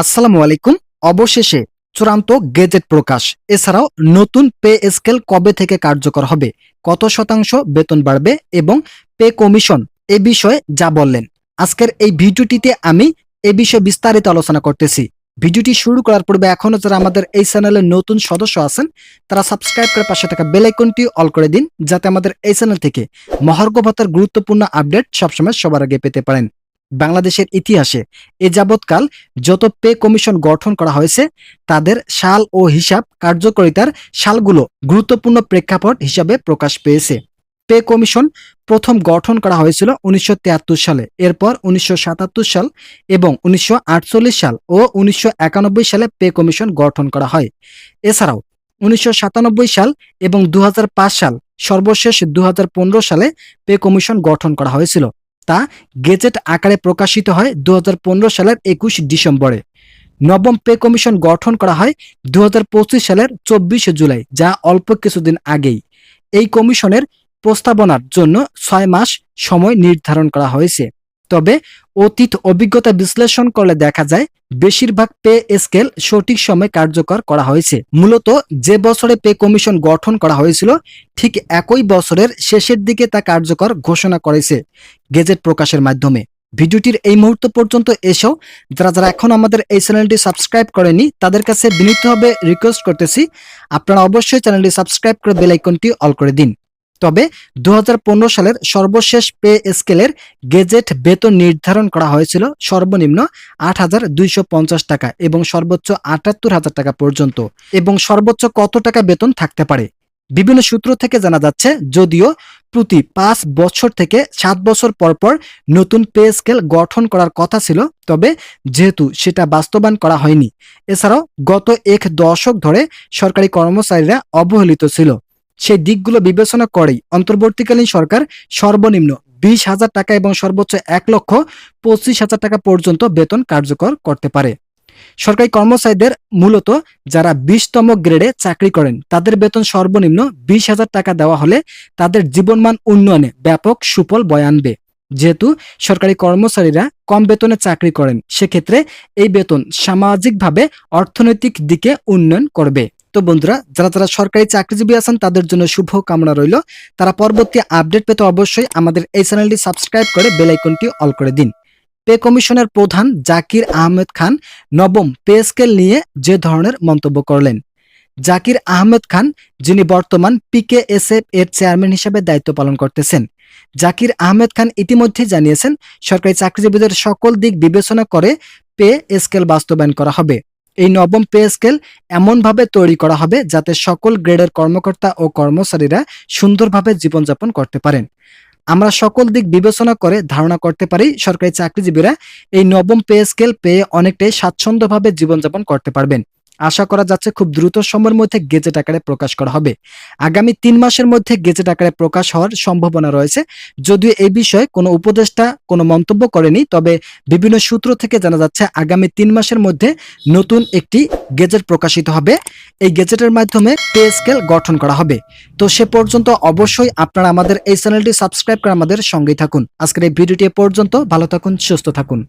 আসসালামু আলাইকুম। অবশেষে চূড়ান্ত গেজেট প্রকাশ। এছাড়াও নতুন পে স্কেল কবে থেকে কার্যকর হবে? কত শতাংশ বেতন বাড়বে এবং পে কমিশন এ বিষয়ে যা বললেন? আজকের এই ভিডিওটিতে আমি এ বিষয়ে বিস্তারিত আলোচনা করতেছি। ভিডিওটি শুরু করার পূর্বে এখনও যারা আমাদের এই চ্যানেলের নতুন সদস্য আছেন, তারা সাবস্ক্রাইব করে পাশে থাকা বেল আইকনটি অল করে দিন, যাতে আমাদের এই চ্যানেল থেকে মহার্ঘ ভাতার গুরুত্বপূর্ণ আপডেট সবসময় সবার আগে পেতে পারেন। বাংলাদেশের ইতিহাসে এ যাবৎকাল যত পে কমিশন গঠন করা হয়েছে, তাদের সাল ও হিসাব কার্যকরিতার সালগুলো গুরুত্বপূর্ণ প্রেক্ষাপট হিসাবে প্রকাশ পেয়েছে। পে কমিশন প্রথম গঠন করা হয়েছিল উনিশশো তিয়াত্তর সালে, এরপর উনিশশো সাতাত্তর সাল এবং উনিশশো আটচল্লিশ সাল ও উনিশশো একানব্বই সালে পে কমিশন গঠন করা হয়। এছাড়াও, উনিশশো সাতানব্বই সাল এবং দু হাজার পাঁচ সাল, সর্বশেষ দু হাজার পনেরো সালে পে কমিশন গঠন করা হয়েছিল। তা গেজেট আকারে প্রকাশিত হয় দু হাজার পনেরো সালের একুশ ডিসেম্বরে। নবম পে কমিশন গঠন করা হয় দু হাজার পঁচিশ সালের চব্বিশে জুলাই, যা অল্প কিছুদিন আগেই। এই কমিশনের প্রস্তাবনার জন্য ছয় মাস সময় নির্ধারণ করা হয়েছে। তবে অতীত অভিজ্ঞতা বিশ্লেষণ করলে দেখা যায় বেশিরভাগ পে স্কেল সঠিক সময় কার্যকর করা হয়েছে। মূলত যে বছরে পে কমিশন গঠন করা হয়েছিল, ঠিক একই বছরের শেষের দিকে তা কার্যকর ঘোষণা করেছে গেজেট প্রকাশের মাধ্যমে। ভিডিওটির এই মুহূর্ত পর্যন্ত এসেও যারা যারা এখন আমাদের এই চ্যানেলটি সাবস্ক্রাইব করেনি, তাদের কাছে বিনীতভাবে রিকোয়েস্ট করতেছি, আপনারা অবশ্যই চ্যানেলটি সাবস্ক্রাইব করে বেল আইকনটি অল করে দিন। তবে দু হাজার পনেরো সালের সর্বশেষ পে স্কেলের গেজেট বেতন নির্ধারণ করা হয়েছিল সর্বনিম্ন আট হাজার দুইশো পঞ্চাশ টাকা এবং সর্বোচ্চ আটাত্তর হাজার টাকা পর্যন্ত এবং সর্বোচ্চ কত টাকা বেতন থাকতে পারে? বিভিন্ন সূত্র থেকে জানা যাচ্ছে, যদিও প্রতি পাঁচ বছর থেকে সাত বছর পর পর নতুন পে স্কেল গঠন করার কথা ছিল, তবে যেহেতু সেটা বাস্তবায়ন করা হয়নি। এছাড়াও গত এক দশক ধরে সরকারি কর্মচারীরা অবহেলিত ছিল। সেই দিকগুলো বিবেচনা করেই অন্তর্বর্তীকালীন সরকার সর্বনিম্ন বিশ হাজার টাকা এবং সর্বোচ্চ এক লক্ষ পঁচিশ হাজার টাকা পর্যন্ত বেতন কার্যকর করতে পারে। সরকারি কর্মচারীদের মূলত যারা বিশতম গ্রেডে চাকরি করেন, তাদের বেতন সর্বনিম্ন বিশ হাজার টাকা দেওয়া হলে তাদের জীবনমান উন্নয়নে ব্যাপক সুফল বয়ে আনবে। যেহেতু সরকারি কর্মচারীরা কম বেতনে চাকরি করেন, সেক্ষেত্রে এই বেতন সামাজিকভাবে অর্থনৈতিক দিকে উন্নয়ন করবে। তো বন্ধুরা, যারা যারা সরকারি চাকরিজীবী আছেন, তাদের জন্য শুভ কামনা রইল। তারা পরবর্তী আপডেট পেতে অবশ্যই আমাদের এই চ্যানেলটি সাবস্ক্রাইব করে বেল আইকনটি অল করে দিন। পে কমিশনের প্রধান জাকির আহমেদ খান নবম পে স্কেল নিয়ে যে ধরনের মন্তব্য করলেন। জাকির আহমেদ খান, যিনি বর্তমান পিকেএসএফ এর চেয়ারম্যান হিসেবে দায়িত্ব পালন করতেছেন। জাকির আহমেদ খান ইতিমধ্যে জানিয়েছেন, সরকারি চাকরিজীবীদের সকল দিক বিবেচনা করে পে স্কেল বাস্তবায়ন করা হবে। এই নবম পে স্কেল এমনভাবে তৈরি করা হবে যাতে সকল গ্রেডের কর্মকর্তা ও কর্মচারীরা সুন্দরভাবে জীবনযাপন করতে পারেন। আমরা সকল দিক বিবেচনা করে ধারণা করতে পারি সরকারি চাকরিজীবীরা এই নবম পে স্কেল পেয়ে অনেকটাই স্বাচ্ছন্দ্যভাবে জীবনযাপন করতে পারবেন। আশা করা যাচ্ছে খুব দ্রুত সময়ের মধ্যে গেজেট আকারে প্রকাশ করা হবে। আগামী তিন মাসের মধ্যে গেজেট আকারে প্রকাশ হওয়ার সম্ভাবনা রয়েছে। যদিও এই বিষয়ে কোনো উপদেষ্টা কোনো মন্তব্য করেনি, তবে বিভিন্ন সূত্র থেকে জানা যাচ্ছে আগামী তিন মাসের মধ্যে নতুন একটি গেজেট প্রকাশিত হবে। এই গেজেটের মাধ্যমে পে স্কেল গঠন করা হবে। তো সে পর্যন্ত অবশ্যই আপনারা আমাদের এই চ্যানেলটি সাবস্ক্রাইব করে আমাদের সঙ্গেই থাকুন। আজকের এই ভিডিওটি পর্যন্ত। ভালো থাকুন, সুস্থ থাকুন।